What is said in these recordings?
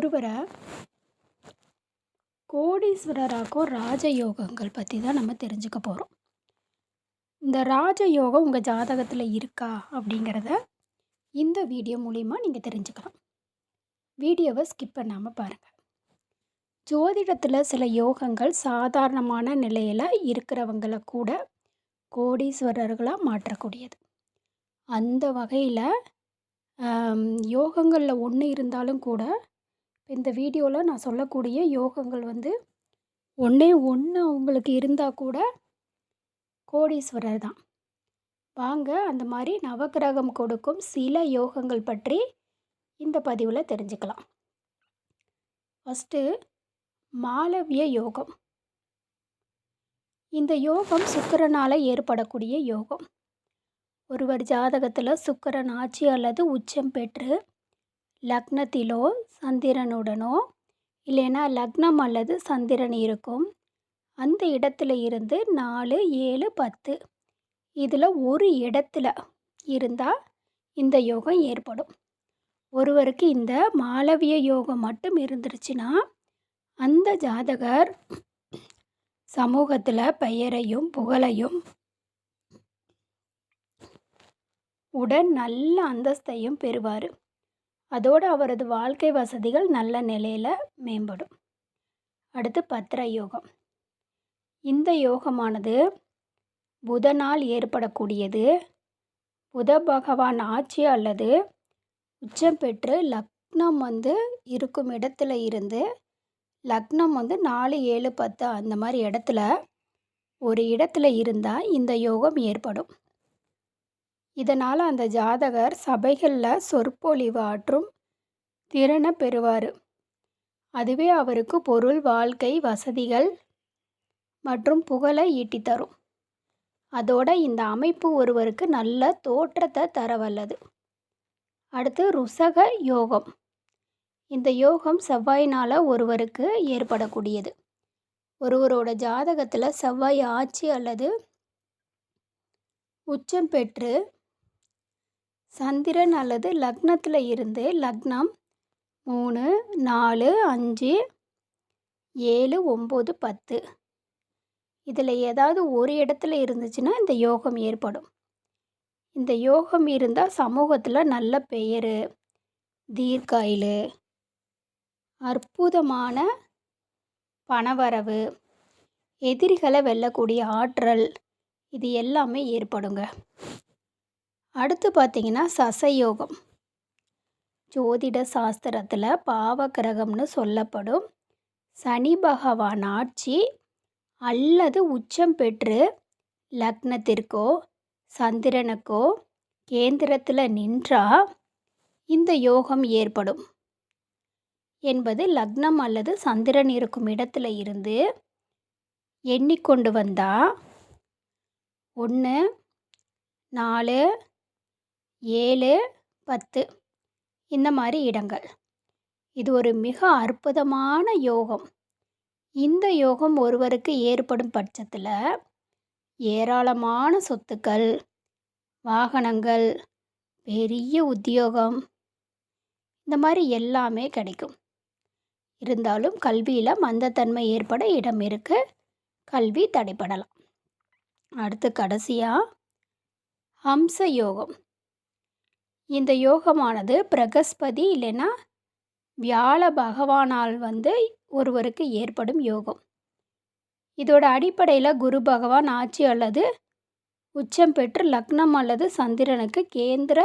ஒருவரை கோடீஸ்வரராக்கும் ராஜயோகங்கள் பற்றி தான் நம்ம தெரிஞ்சுக்க போகிறோம் இந்த ராஜயோகம் உங்கள் ஜாதகத்தில் இருக்கா அப்படிங்கிறத இந்த வீடியோ மூலிமா நீங்கள் தெரிஞ்சுக்கலாம். வீடியோவை ஸ்கிப் பண்ணாமல் பாருங்கள் ஜோதிடத்தில் சில யோகங்கள் சாதாரணமான நிலையில் இருக்கிறவங்கள கூட கோடீஸ்வரர்களாக மாற்றக்கூடியது. அந்த வகையில் யோகங்களில் ஒன்று இருந்தாலும் கூட இந்த வீடியோவில் நான் சொல்லக்கூடிய யோகங்கள் வந்து ஒன்றே ஒன்று அவங்களுக்கு இருந்தால் கூட கோடீஸ்வரர் தான் வாங்க அந்த மாதிரி நவக்கிரகம் கொடுக்கும் சில யோகங்கள் பற்றி இந்த பதிவில் தெரிஞ்சுக்கலாம். ஃபஸ்ட்டு மாலவிய யோகம். இந்த யோகம் சுக்கரனால் ஏற்படக்கூடிய யோகம். ஒருவர் ஜாதகத்தில் சுக்கரன் ஆட்சி அல்லது உச்சம் பெற்று லக்னத்திலோ சந்திரனுடனோ இல்லைன்னா லக்னம் அல்லது சந்திரன் இருக்கும். அந்த இடத்துல இருந்து நாலு ஏழு பத்து. இதில் ஒரு இடத்துல இருந்தால் இந்த யோகம் ஏற்படும். ஒருவருக்கு இந்த மாளவிய யோகம் மட்டும் இருந்துருச்சுன்னா அந்த ஜாதகர் சமூகத்தில் பெயரையும் புகழையும் உடன் நல்ல அந்தஸ்தையும் பெறுவார். அதோடு அவரது வாழ்க்கை வசதிகள் நல்ல நிலையில் மேம்படும். அடுத்து பத்திர யோகம் இந்த யோகமானது புதனால் ஏற்படக்கூடியது. புத பகவான் ஆட்சி அல்லது உச்சம் பெற்று லக்னம் வந்து இருக்கும் இடத்துல இருந்து லக்னம் வந்து நாலு ஏழு பத்து அந்த மாதிரி இடத்துல ஒரு இடத்துல இருந்தால் இந்த யோகம் ஏற்படும். இதனால் அந்த ஜாதகர் சபைகளில் சொற்பொழிவு ஆற்றும் திறனை பெறுவார். அதுவே அவருக்கு பொருள் வாழ்க்கை வசதிகள் மற்றும் புகழை ஈட்டித்தரும். அதோட இந்த அமைப்பு ஒருவருக்கு நல்ல தோற்றத்தை தர வல்லது அடுத்து ருசக யோகம். இந்த யோகம் செவ்வாயினால் ஒருவருக்கு ஏற்படக்கூடியது. ஒருவரோட ஜாதகத்தில் செவ்வாய் ஆட்சி அல்லது உச்சம் பெற்று சந்திரன் அல்லது லக்னத்தில் இருந்து லக்னம் மூணு நாலு அஞ்சு ஏழு ஒம்பது பத்து. இதில் ஏதாவது ஒரு இடத்துல இருந்துச்சுன்னா இந்த யோகம் ஏற்படும். இந்த யோகம் இருந்தால் சமூகத்தில் நல்ல பெயர் தீர்க்காயில் அற்புதமான பணவரவு எதிரிகளை வெல்லக்கூடிய ஆற்றல் இது எல்லாமே ஏற்படுங்க. அடுத்து பார்த்திங்கன்னா சசயோகம். ஜோதிட சாஸ்திரத்தில் பாவகிரகம்னு சொல்லப்படும். சனி பகவான் ஆட்சி அல்லது உச்சம் பெற்று லக்னத்திற்கோ சந்திரனுக்கோ கேந்திரத்தில் நின்றால் இந்த யோகம் ஏற்படும். என்பது லக்னம் அல்லது சந்திரன் இருக்கும் இடத்துல இருந்து எண்ணிக்கொண்டு வந்தால் ஒன்று நாலு ஏழு பத்து. இந்த மாதிரி இடங்கள். இது ஒரு மிக அற்புதமான யோகம். இந்த யோகம் ஒருவருக்கு ஏற்படும் பட்சத்தில் ஏராளமான சொத்துக்கள் வாகனங்கள் பெரிய உத்தியோகம் இந்த மாதிரி எல்லாமே கிடைக்கும். இருந்தாலும் கல்வியில் மந்தத்தன்மை ஏற்பட இடம் இருக்குது கல்வி தடைப்படலாம் அடுத்து கடைசியாக ஹம்ச யோகம். இந்த யோகமானது பிரகஸ்பதி இல்லைன்னா வியாழ பகவானால் வந்து ஒருவருக்கு ஏற்படும் யோகம். இதோட அடிப்படையில் குரு பகவான் ஆட்சி அல்லது உச்சம் பெற்று லக்னம் அல்லது சந்திரனுக்கு கேந்திர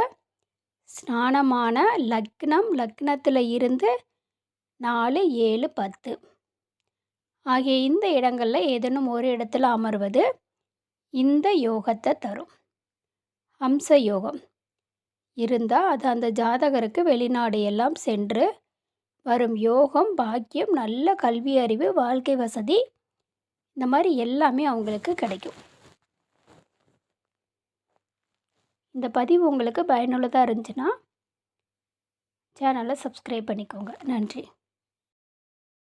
ஸ்நானமான லக்னம் லக்னத்தில் இருந்து நாலு ஏழு பத்து. ஆகிய இந்த இடங்களில் ஏதேனும் ஒரு இடத்துல அமர்வது இந்த யோகத்தை தரும். ஹம்ச யோகம். இருந்தால் அது அந்த ஜாதகருக்கு வெளிநாடு எல்லாம் சென்று வரும். யோகம் பாக்கியம் நல்ல கல்வி அறிவு வாழ்க்கை வசதி இந்த மாதிரி எல்லாமே அவங்களுக்கு கிடைக்கும். இந்த பதிவு உங்களுக்கு பயனுள்ளதாக இருந்துச்சுன்னா சேனலை சப்ஸ்கிரைப் பண்ணிக்கோங்க. நன்றி.